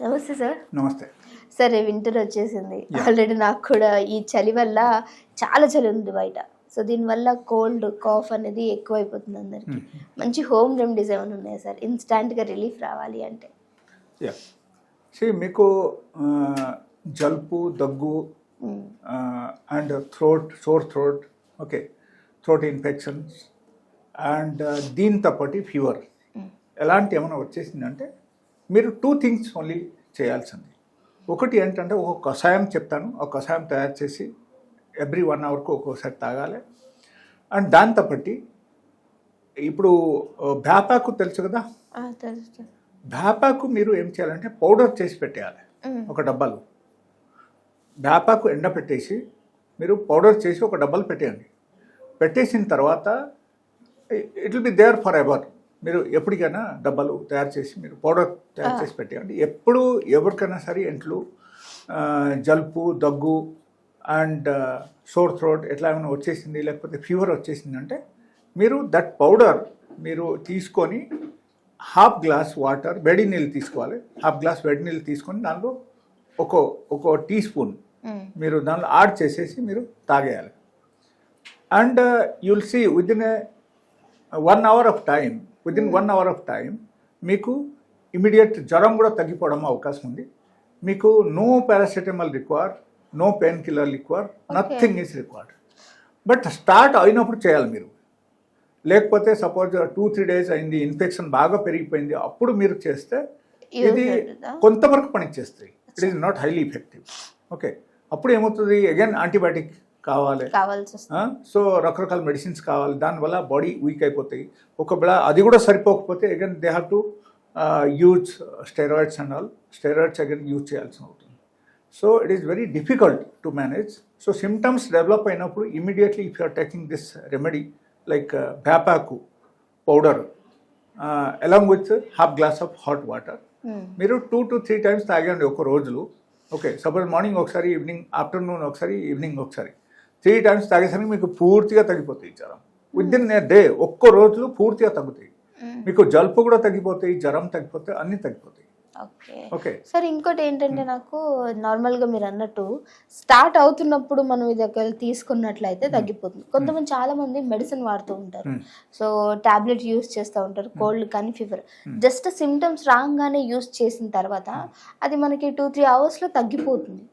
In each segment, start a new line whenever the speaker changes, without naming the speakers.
నమస్తే సార్.
నమస్తే.
సరే వింటర్ వచ్చేసింది. ఆల్రెడీ నాకు కూడా ఈ చలి వల్ల చాలా చలి ఉంది బయట. సో దీనివల్ల కోల్డ్ కాఫ్ అనేది ఎక్కువైపోతుంది అందరికి. మంచి హోమ్ రెమెడీస్ ఏమైనా ఉన్నాయా సార్? ఇన్స్టాంట్గా రిలీఫ్ రావాలి అంటే.
యా. సి మీకు ఆ, జలుబు దగ్గు. And throat sore throat okay throat infections and దీంతో పాటు ఫీవర్. ఎలాంటి ఏమైనా వచ్చేసిందంటే మీరు టూ థింగ్స్ ఓన్లీ చేయాల్సింది. ఒకటి ఏంటంటే ఒక కషాయం చెప్తాను. ఒక కషాయం తయారు చేసి ఎవ్రీ వన్ అవర్కు ఒక్కొక్కసారి తాగాలి. అండ్ దాంతో పాటు ఇప్పుడు బ్యాపాకు తెలుసు కదా. బ్యాపాకు మీరు ఏం చేయాలంటే పౌడర్ చేసి పెట్టేయాలి. ఒక డబ్బాలు. బ్యాపాకు ఎండ పెట్టేసి మీరు పౌడర్ చేసి ఒక డబ్బాలు పెట్టేయండి. పెట్టేసిన తర్వాత it will be there for ever మీరు ఎప్పటికైనా డబ్బాలు తయారు చేసి మీరు పౌడర్ తయారు చేసి పెట్టేయండి. ఎప్పుడు ఎవరికైనా సరే ఎంట్లు ఆ, జలుబు దగ్గు అండ్ సోర్ థ్రోట్ ఎట్లా ఏమైనా వచ్చేసింది లేకపోతే ఫీవర్ వచ్చేసిందంటే మీరు దట్ పౌడర్ మీరు తీసుకొని హాఫ్ గ్లాస్ వాటర్ వేడి నీళ్ళు తీసుకోవాలి. హాఫ్ గ్లాస్ వేడి నీళ్ళు తీసుకొని దానిలో ఒక ఒక టీ స్పూన్. మీరు దానిలో యాడ్ చేసేసి మీరు తాగేయాలి. And you'll see within one hour of time within one hour of time మీకు ఇమీడియట్ జ్వరం కూడా తగ్గిపోవడం అవకాశం ఉంది. మీకు no paracetamol require no painkiller require nothing is required but start అయినప్పుడు చేయాలి మీరు. లేకపోతే సపోజ్ టూ త్రీ డేస్ అయింది ఇన్ఫెక్షన్ బాగా పెరిగిపోయింది అప్పుడు మీరు చేస్తే ఇది? కొంతవరకు పనిచేస్తాయి. It is not highly effective okay అప్పుడు ఏమవుతుంది? అగైన్ యాంటీబయాటిక్ కావాలి. సో రకరకాల మెడిసిన్స్ కావాలి. దానివల్ల బాడీ వీక్ అయిపోతాయి. ఒకవేళ అది కూడా సరిపోకపోతే again they have to use steroids and all steroids again use చేయాల్సి అవుతుంది so it is very difficult to manage so symptoms develop అయినప్పుడు immediately if you're taking this remedy like బ్యాపాకు powder along with half glass of hot water. మీరు two to three times తాగండి ఒక రోజులు. Okay suppose morning ఒకసారి evening afternoon ఒకసారి evening ఒకసారి. Three times తాగేసరికి మీకు పూర్తిగా తగ్గిపోతాయి జ్వరం. విత్ ఇన్ ఏ డే ఒక్క రోజులు పూర్తిగా తగ్గుతాయి. మీకు జలుబు కూడా తగ్గిపోతాయి జ్వరం తగ్గిపోతాయి అన్నీ తగ్గిపోతాయి.
ఓకే.
ఓకే.
సార్ ఇంకోటి ఏంటంటే నాకు నార్మల్గా మీరు అన్నట్టు స్టార్ట్ అవుతున్నప్పుడు మనం ఇది ఒకవేళ తీసుకున్నట్లయితే తగ్గిపోతుంది. కొంతమంది చాలా మంది మెడిసిన్ వాడుతూ ఉంటారు. సో టాబ్లెట్ యూస్ చేస్తూ ఉంటారు కోల్డ్ కానీ ఫీవర్. జస్ట్ సిమ్టమ్స్ రాగానే యూస్ చేసిన తర్వాత అది మనకి టూ త్రీ అవర్స్లో తగ్గిపోతుంది.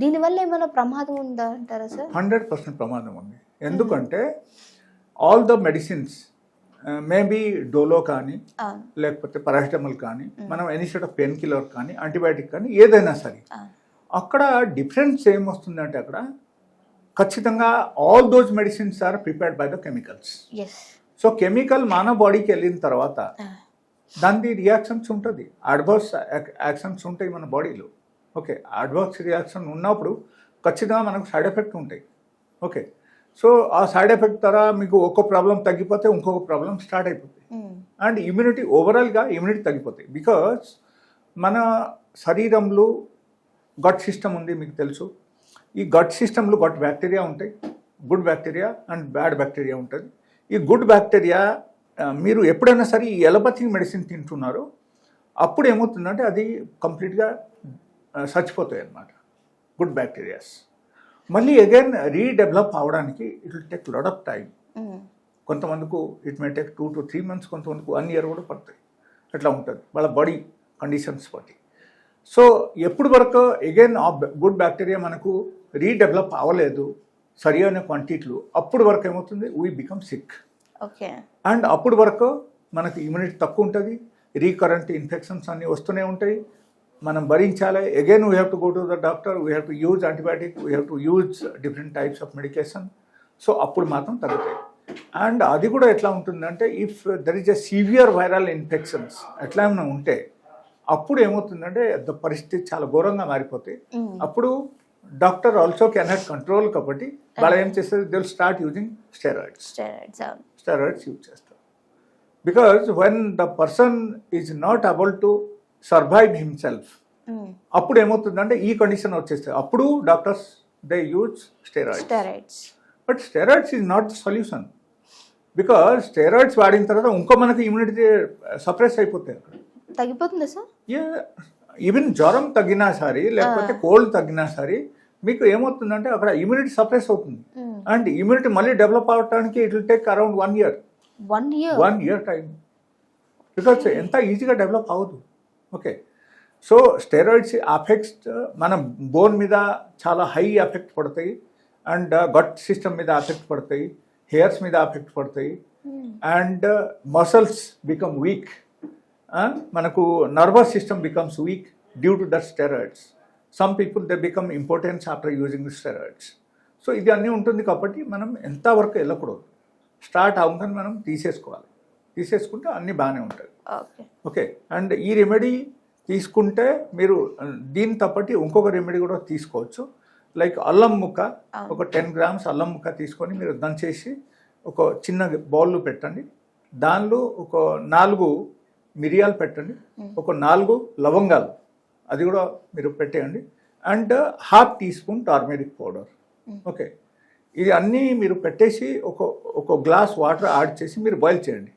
దీనివల్ల ఏమైనా ప్రమాదం ఉందా అంటారా సార్?
హండ్రెడ్ పర్సెంట్ ప్రమాదం ఉంది. ఎందుకంటే all the medicines maybe Dolo కానీ లేకపోతే పారాసిటమాల్ కానీ మనం any set of painkiller కానీ యాంటీబయాటిక్ కానీ ఏదైనా సరే. అక్కడ డిఫరెన్స్ ఏమొస్తుందంటే అక్కడ ఖచ్చితంగా all those medicines are prepared by the chemicals so chemical మన బాడీకి వెళ్ళిన తర్వాత దాని రియాక్షన్స్ ఉంటుంది. అడ్వర్స్ యాక్షన్స్ ఉంటాయి మన బాడీలో ఓకే అడ్వర్స్ రియాక్షన్ ఉన్నప్పుడు ఖచ్చితంగా మనకు సైడ్ ఎఫెక్ట్ ఉంటాయి. ఓకే సో ఆ సైడ్ ఎఫెక్ట్ ద్వారా మీకు ఒక ప్రాబ్లం తగ్గిపోతే ఇంకొక ప్రాబ్లం స్టార్ట్ అయిపోతుంది అండ్ ఇమ్యూనిటీ ఓవరాల్గా ఇమ్యూనిటీ తగ్గిపోతాయి. బికాస్ మన శరీరంలో గట్ సిస్టమ్ ఉంది మీకు తెలుసు. ఈ గట్ సిస్టంలో గట్ బ్యాక్టీరియా ఉంటాయి. Good bacteria and bad bacteria ఉంటుంది. ఈ గుడ్ బ్యాక్టీరియా మీరు ఎప్పుడైనా సరే ఈ ఎలపతిక్ మెడిసిన్ తింటున్నారో అప్పుడు ఏమవుతుందంటే అది కంప్లీట్గా చచ్చిపోతాయి అన్నమాట గుడ్ బ్యాక్టీరియాస్ మళ్ళీ అగైన్ రీడెవలప్ అవడానికి it will take lot of time కొంతమందికి it may take two to three months కొంతమందికి వన్ ఇయర్ కూడా పడుతుంది అట్లా ఉంటుంది. వాళ్ళ బాడీ కండిషన్స్ బట్టి. సో ఎప్పుడు వరకు అగైన్ ఆ గుడ్ బ్యాక్టీరియా మనకు రీడెవలప్ అవ్వలేదు సరి అయిన క్వాంటిటీలు అప్పుడు వరకు ఏమవుతుంది? We become sick
okay
and అప్పుడు వరకు మనకు ఇమ్యూనిటీ తక్కువ ఉంటుంది. రీకరెంట్ ఇన్ఫెక్షన్స్ అన్నీ వస్తూనే ఉంటాయి. మనం భరించాలి. Again we have to go to the doctor we have to use antibiotic we have to use different types of medication so అప్పుడు మాత్రం తగ్గుతాయి. అండ్ అది కూడా ఎట్లా ఉంటుందంటే if there is a severe viral infections ఎట్లా ఏమైనా ఉంటే అప్పుడు ఏమవుతుందంటే ద పరిస్థితి చాలా ఘోరంగా మారిపోతాయి. అప్పుడు doctor also can had control కాబట్టి వాళ్ళు ఏం చేస్తారు? They will start using steroids
steroids
use చేస్తారు. Because when the person is not able to survive himself
Mm.
అప్పుడు ఏమవుతుందంటే ఈ కండిషన్ వచ్చేస్తాయి అప్పుడు doctors they use steroids but steroids is not solution because steroids వాడిన తర్వాత ఇంకో మనకి ఇమ్యూనిటీ సప్రెస్ అయిపోతాయి అక్కడ.
తగ్గిపోతుందా సార్?
ఈవెన్ జ్వరం తగ్గినా సరే లేకపోతే కోల్డ్ తగ్గినా సరే మీకు ఏమవుతుందంటే అక్కడ ఇమ్యూనిటీ సప్రెస్ అవుతుంది. అండ్ ఇమ్యూనిటీ మళ్ళీ డెవలప్ అవడానికి it will take around one year
one year
one year time because ఎంత ఈజీగా డెవలప్ అవ్వదు. ఓకే. సో స్టెరాయిడ్స్ అఫెక్ట్స్ మన బోన్ మీద చాలా హై ఎఫెక్ట్ పడతాయి. అండ్ గట్ సిస్టమ్ మీద ఎఫెక్ట్ పడతాయి. హెయిర్స్ మీద ఎఫెక్ట్ పడతాయి. అండ్ మసల్స్ బికమ్ వీక్ మనకు nervous system becomes weak due to that steroids some people they become importance after using steroids so ఇది అన్నీ ఉంటుంది కాబట్టి మనం ఎంతవరకు వెళ్ళకూడదు. స్టార్ట్ అవ్వగానే మనం తీసేసుకోవాలి. తీసేసుకుంటే అన్నీ బాగానే ఉంటాయి.
ఓకే.
అండ్ ఈ రెమెడీ తీసుకుంటే మీరు దీని తప్పటి ఇంకొక రెమెడీ కూడా తీసుకోవచ్చు. లైక్ అల్లం ముక్క ఒక టెన్ గ్రామ్స్ అల్లం ముక్క తీసుకొని మీరు దంచేసి ఒక చిన్న బౌల్లో పెట్టండి. దానిలో ఒక నాలుగు మిరియాలు పెట్టండి. ఒక నాలుగు లవంగాలు అది కూడా మీరు పెట్టేయండి. And half teaspoon turmeric powder. Okay. ఇది అన్నీ మీరు పెట్టేసి ఒక ఒక గ్లాస్ వాటర్ యాడ్ చేసి మీరు బాయిల్ చేయండి.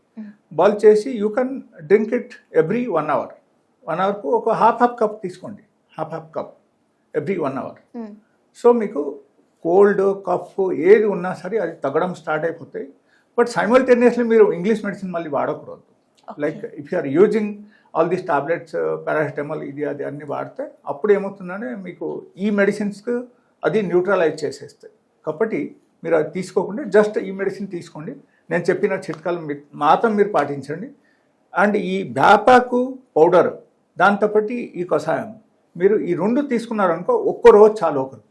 బాయిల్ చేసి you can drink it every one hour one అవర్కు ఒక హాఫ్ హాఫ్ కప్ తీసుకోండి. Half half cup every one hour so మీకు కోల్డ్ కఫ్ ఏది ఉన్నా సరే అది తగ్గడం స్టార్ట్ అయిపోతాయి. బట్ సైమల్టేనియస్లీ మీరు ఇంగ్లీష్ మెడిసిన్ మళ్ళీ వాడకూడదు. Like if you are using all these tablets paracetamol ఇది అది అన్ని వాడితే అప్పుడు ఏమవుతుందంటే మీకు ఈ మెడిసిన్స్కి అది న్యూట్రలైజ్ చేసేస్తాయి. కాబట్టి మీరు అది తీసుకోకుండా జస్ట్ ఈ మెడిసిన్ తీసుకోండి. నేను చెప్పిన చిట్కాలు మాత్రం మీరు పాటించండి. అండ్ ఈ బ్యాపాకు పౌడర్ దాంతోపాటు ఈ కషాయం. మీరు ఈ రెండు తీసుకున్నారనుకో ఒక్క రోజు చాలు ఒకరు.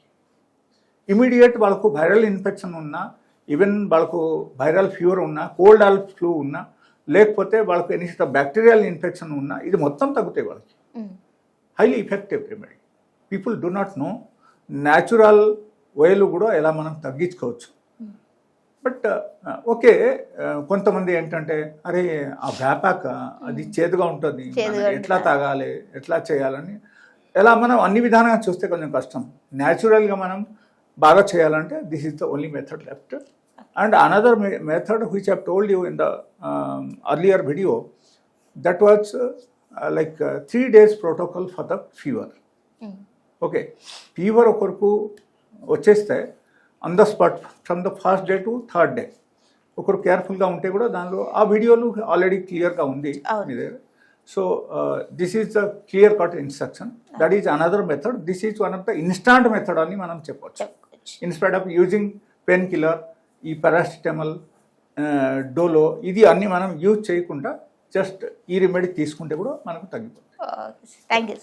ఇమీడియట్ వాళ్ళకు వైరల్ ఇన్ఫెక్షన్ ఉన్నా ఈవెన్ వాళ్ళకు వైరల్ ఫీవర్ ఉన్నా కోల్డ్ ఆల్ ఫ్లూ ఉన్నా లేకపోతే వాళ్ళకు ఎనీ బ్యాక్టీరియల్ ఇన్ఫెక్షన్ ఉన్నా ఇది మొత్తం తగ్గుతాయి వాళ్ళకి. Highly effective remedy people do not know natural వేలు కూడా ఎలా మనం తగ్గించుకోవచ్చు. బట్ ఓకే కొంతమంది ఏంటంటే అరే ఆ వ్యాపాక అది చేదుగా ఉంటుంది ఎట్లా తాగాలి ఎట్లా చేయాలని. ఎలా మనం అన్ని విధాలుగా చూస్తే కొంచెం కష్టం. న్యాచురల్గా మనం బాగా చేయాలంటే this is the only method left and another method which have told you in the earlier video that was like three days protocol for the fever okay fever ఒకరికి వచ్చేస్తే on the spot from the first day to third day ఒకరు కేర్ఫుల్గా ఉంటే కూడా దానిలో ఆ వీడియోలు already క్లియర్గా ఉంది. మీ దగ్గర so this is the clear cut instruction that is another method this is one of the instant method అని మనం చెప్పొచ్చు.
చెప్పుకోవచ్చు
instead of using pain killer ఈ పారాసిటమాల్ డోలో ఇది అన్ని మనం యూజ్ చేయకుండా జస్ట్ ఈ రెమెడీ తీసుకుంటే కూడా మనకు తగ్గిపోతుంది. Thank you